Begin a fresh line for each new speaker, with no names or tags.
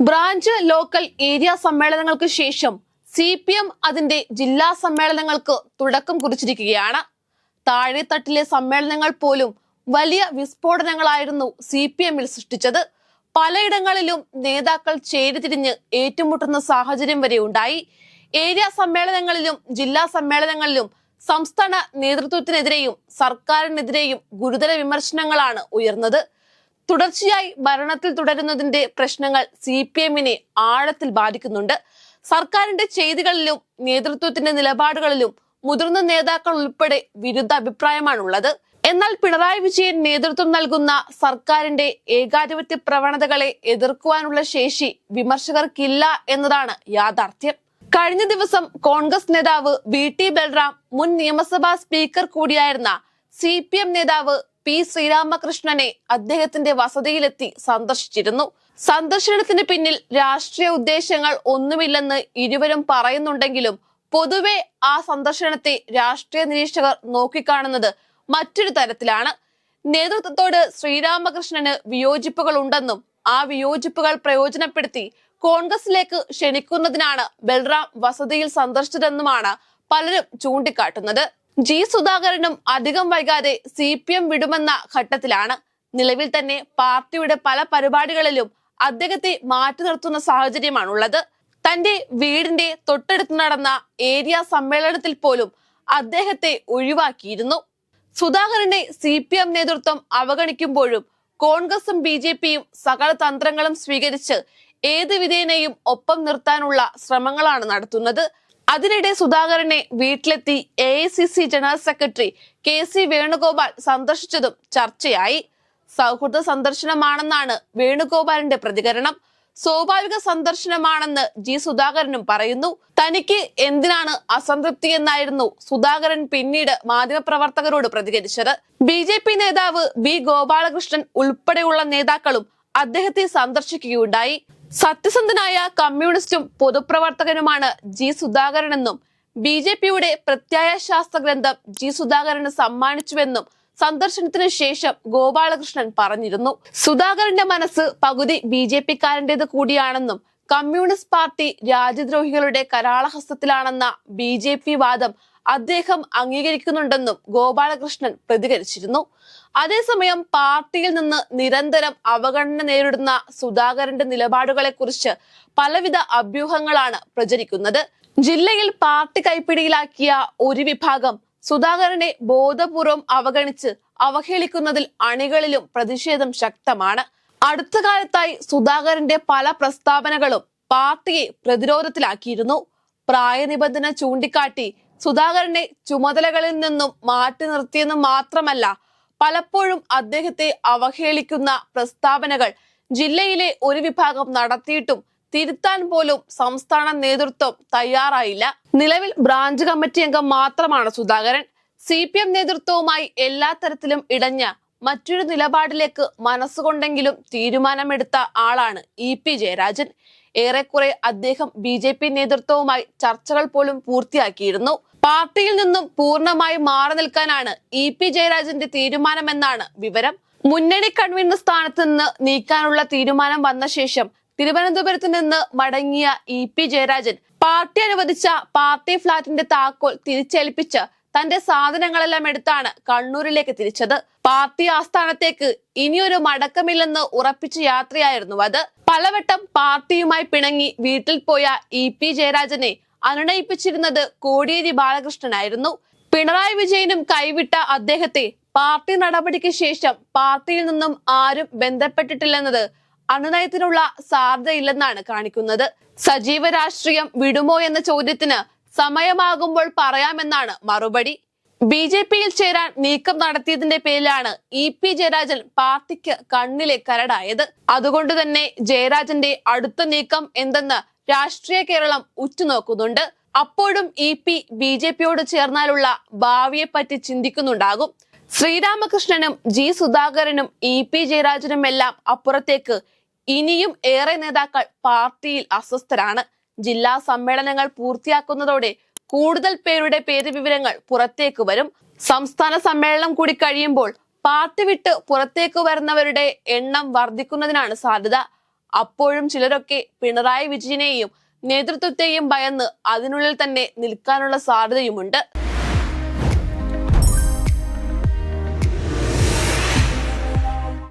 Branch local area സമ്മേളനങ്ങൾക്ക് ശേഷം C P M അതിന്റെ ജില്ലാ സമ്മേളനങ്ങൾക്ക് തുടക്കം കുറിച്ചിരിക്കുകയാണ്. താഴെത്തട്ടിലെ സമ്മേളനങ്ങൾ പോലും വലിയ വിസ്ഫോടനങ്ങളായിരുന്നു സി പി എമ്മിൽ സൃഷ്ടിച്ചത്. പലയിടങ്ങളിലും നേതാക്കൾ ചേരിതിരിഞ്ഞ് ഏറ്റുമുട്ടുന്ന സാഹചര്യം വരെ ഉണ്ടായി. ഏരിയ സമ്മേളനങ്ങളിലും ജില്ലാ സമ്മേളനങ്ങളിലും സംസ്ഥാന നേതൃത്വത്തിനെതിരെയും സർക്കാരിനെതിരെയും ഗുരുതര വിമർശനങ്ങളാണ് ഉയർന്നത്. തുടർച്ചയായി ഭരണത്തിൽ തുടരുന്നതിന്റെ പ്രശ്നങ്ങൾ സി പി എമ്മിനെ ആഴത്തിൽ ബാധിക്കുന്നുണ്ട്. സർക്കാരിന്റെ ചെയ്തികളിലും നേതൃത്വത്തിന്റെ നിലപാടുകളിലും മുതിർന്ന നേതാക്കൾ ഉൾപ്പെടെ വിരുദ്ധ അഭിപ്രായമാണുള്ളത്. എന്നാൽ പിണറായി വിജയൻ നേതൃത്വം നൽകുന്ന സർക്കാരിന്റെ ഏകാധിപത്യ പ്രവണതകളെ എതിർക്കുവാനുള്ള ശേഷി വിമർശകർക്കില്ല എന്നതാണ് യാഥാർത്ഥ്യം. കഴിഞ്ഞ ദിവസം കോൺഗ്രസ് നേതാവ് വി ടി ബൽറാം മുൻ നിയമസഭാ സ്പീക്കർ കൂടിയായിരുന്ന സി പി എം നേതാവ് പി ശ്രീരാമകൃഷ്ണനെ അദ്ദേഹത്തിന്റെ വസതിയിലെത്തി സന്ദർശിച്ചിരുന്നു. സന്ദർശനത്തിന് പിന്നിൽ രാഷ്ട്രീയ ഉദ്ദേശങ്ങൾ ഒന്നുമില്ലെന്ന് ഇരുവരും പറയുന്നുണ്ടെങ്കിലും പൊതുവെ ആ സന്ദർശനത്തെ രാഷ്ട്രീയ നിരീക്ഷകർ നോക്കിക്കാണുന്നത് മറ്റൊരു തരത്തിലാണ്. നേതൃത്വത്തോട് ശ്രീരാമകൃഷ്ണന് വിയോജിപ്പുകൾ ഉണ്ടെന്നും ആ വിയോജിപ്പുകൾ പ്രയോജനപ്പെടുത്തി കോൺഗ്രസിലേക്ക് ക്ഷണിക്കുന്നതിനാണ് ബൽറാം വസതിയിൽ സന്ദർശിച്ചതെന്നുമാണ് പലരും ചൂണ്ടിക്കാട്ടുന്നത്. ജി സുധാകരനും അധികം വൈകാതെ സി പി എം വിടുമെന്ന ഘട്ടത്തിലാണ്. നിലവിൽ തന്നെ പാർട്ടിയുടെ പല പരിപാടികളിലും അദ്ദേഹത്തെ മാറ്റി നിർത്തുന്ന സാഹചര്യമാണുള്ളത്. തന്റെ വീടിന്റെ തൊട്ടടുത്ത് നടന്ന ഏരിയ സമ്മേളനത്തിൽ പോലും അദ്ദേഹത്തെ ഒഴിവാക്കിയിരുന്നു. സുധാകരനെ സി പി എം നേതൃത്വം അവഗണിക്കുമ്പോഴും കോൺഗ്രസും ബി ജെ പിയും സകല തന്ത്രങ്ങളും സ്വീകരിച്ച് ഏത് വിധേനയും ഒപ്പം നിർത്താനുള്ള ശ്രമങ്ങളാണ് നടത്തുന്നത്. അതിനിടെ സുധാകരനെ വീട്ടിലെത്തി A general secretary K C Venugopal സന്ദർശിച്ചതും ചർച്ചയായി. സൗഹൃദ സന്ദർശനമാണെന്നാണ് വേണുഗോപാലിന്റെ പ്രതികരണം. സ്വാഭാവിക സന്ദർശനമാണെന്ന് ജി സുധാകരനും പറയുന്നു. തനിക്ക് എന്തിനാണ് അസംതൃപ്തി എന്നായിരുന്നു സുധാകരൻ പിന്നീട് മാധ്യമപ്രവർത്തകരോട് പ്രതികരിച്ചത്. ബി ജെ പി നേതാവ് ബി ഗോപാലകൃഷ്ണൻ ഉൾപ്പെടെയുള്ള നേതാക്കളും അദ്ദേഹത്തെ സന്ദർശിക്കുകയുണ്ടായി. സത്യസന്ധനായ കമ്മ്യൂണിസ്റ്റും പൊതുപ്രവർത്തകനുമാണ് ജി സുധാകരനെന്നും ബി ജെ പിയുടെ പ്രത്യായ ശാസ്ത്ര ഗ്രന്ഥം ജി സുധാകരന് സമ്മാനിച്ചുവെന്നും സന്ദർശനത്തിന് ശേഷം ഗോപാലകൃഷ്ണൻ പറഞ്ഞിരുന്നു. സുധാകരന്റെ മനസ്സ് പകുതി ബി ജെ പിക്കാരന്റേത് കൂടിയാണെന്നും കമ്മ്യൂണിസ്റ്റ് പാർട്ടി രാജ്യദ്രോഹികളുടെ കരാളഹസ്തത്തിലാണെന്ന ബി ജെ പി വാദം അദ്ദേഹം അംഗീകരിക്കുന്നുണ്ടെന്നും ഗോപാലകൃഷ്ണൻ പ്രതികരിച്ചിരുന്നു. അതേസമയം പാർട്ടിയിൽ നിന്ന് നിരന്തരം അവഗണന നേരിടുന്ന സുധാകരന്റെ നിലപാടുകളെ കുറിച്ച് പലവിധ അഭ്യൂഹങ്ങളാണ് പ്രചരിക്കുന്നത്. ജില്ലയിൽ പാർട്ടി കൈപ്പിടിയിലാക്കിയ ഒരു വിഭാഗം സുധാകരനെ ബോധപൂർവം അവഗണിച്ച് അവഹേളിക്കുന്നതിൽ അണികളിലും പ്രതിഷേധം ശക്തമാണ്. അടുത്ത കാലത്തായി സുധാകരന്റെ പല പ്രസ്താവനകളും പാർട്ടിയെ പ്രതിരോധത്തിലാക്കിയിരുന്നു. പ്രായനിബന്ധന ചൂണ്ടിക്കാട്ടി സുധാകരനെ ചുമതലകളിൽ നിന്നും മാറ്റി നിർത്തിയെന്ന് മാത്രമല്ല പലപ്പോഴും അദ്ദേഹത്തെ അവഹേളിക്കുന്ന പ്രസ്താവനകൾ ജില്ലയിലെ ഒരു വിഭാഗം നടത്തിയിട്ടും തിരുത്താൻ പോലും സംസ്ഥാന നേതൃത്വം തയ്യാറായില്ല. നിലവിൽ ബ്രാഞ്ച് കമ്മിറ്റി അംഗം മാത്രമാണ് സുധാകരൻ. സി പി എം നേതൃത്വവുമായി എല്ലാ തരത്തിലും ഇടഞ്ഞ മറ്റൊരു നിലപാടിലേക്ക് മനസ്സുകൊണ്ടെങ്കിലും തീരുമാനമെടുത്ത ആളാണ് ഇ പി ജയരാജൻ. ഏറെക്കുറെ അദ്ദേഹം ബി ജെ പി നേതൃത്വവുമായി ചർച്ചകൾ പോലും പൂർത്തിയാക്കിയിരുന്നു. പാർട്ടിയിൽ നിന്നും പൂർണമായി മാറി നിൽക്കാനാണ് ഇ പി ജയരാജന്റെ തീരുമാനമെന്നാണ് വിവരം. മുന്നണി കൺവീനർ സ്ഥാനത്ത് നിന്ന് നീക്കാനുള്ള തീരുമാനം വന്ന ശേഷം തിരുവനന്തപുരത്ത് നിന്ന് മടങ്ങിയ ഇ പി ജയരാജൻ പാർട്ടി അനുവദിച്ച പാർട്ടി ഫ്ളാറ്റിന്റെ താക്കോൽ തിരിച്ചേൽപ്പിച്ച് തന്റെ സാധനങ്ങളെല്ലാം എടുത്താണ് കണ്ണൂരിലേക്ക് തിരിച്ചത്. പാർട്ടി ആസ്ഥാനത്തേക്ക് ഇനിയൊരു മടക്കമില്ലെന്ന് ഉറപ്പിച്ച യാത്രയായിരുന്നു അത്. പലവട്ടം പാർട്ടിയുമായി പിണങ്ങി വീട്ടിൽ പോയ ഇ പി ജയരാജനെ അനുനയിപ്പിച്ചിരുന്നത് കോടിയേരി ബാലകൃഷ്ണനായിരുന്നു. പിണറായി വിജയനും കൈവിട്ട അദ്ദേഹത്തെ പാർട്ടി നടപടിക്ക് ശേഷം പാർട്ടിയിൽ നിന്നും ആരും ബന്ധപ്പെട്ടിട്ടില്ലെന്നത് അനുനയത്തിനുള്ള സാധ്യതയില്ലെന്നാണ് കാണിക്കുന്നത്. സജീവ രാഷ്ട്രീയം വിടുമോ എന്ന ചോദ്യത്തിന് സമയമാകുമ്പോൾ പറയാമെന്നാണ് മറുപടി. ബി ജെ പിയിൽ ചേരാൻ നീക്കം നടത്തിയതിന്റെ പേരിലാണ് ഇ പി ജയരാജൻ പാർട്ടിക്ക് കണ്ണിലെ കരടായത്. അതുകൊണ്ട് തന്നെ ജയരാജന്റെ അടുത്ത നീക്കം എന്തെന്ന് രാഷ്ട്രീയ കേരളം ഉറ്റുനോക്കുന്നുണ്ട്. അപ്പോഴും ഇ പി ബി ജെ പിയോട് ചേർന്നാലുള്ള ഭാവിയെപ്പറ്റി ചിന്തിക്കുന്നുണ്ടാകും. ശ്രീരാമകൃഷ്ണനും ജി സുധാകരനും ഇ പി ജയരാജനും എല്ലാം അപ്പുറത്തേക്ക് ഇനിയും ഏറെ നേതാക്കൾ പാർട്ടിയിൽ അസ്വസ്ഥരാണ്. ജില്ലാ സമ്മേളനങ്ങൾ പൂർത്തിയാക്കുന്നതോടെ കൂടുതൽ പേരുടെ പേര് വിവരങ്ങൾ പുറത്തേക്ക് വരും. സംസ്ഥാന സമ്മേളനം കൂടി കഴിയുമ്പോൾ പാർട്ടി വിട്ട് പുറത്തേക്ക് വരുന്നവരുടെ എണ്ണം വർദ്ധിക്കുന്നതിനാണ് സാധ്യത. അപ്പോഴും ചിലരൊക്കെ പിണറായി വിജയനെയും നേതൃത്വത്തെയും ഭയന്ന് അതിനുള്ളിൽ തന്നെ നിൽക്കാനുള്ള സാധ്യതയുമുണ്ട്.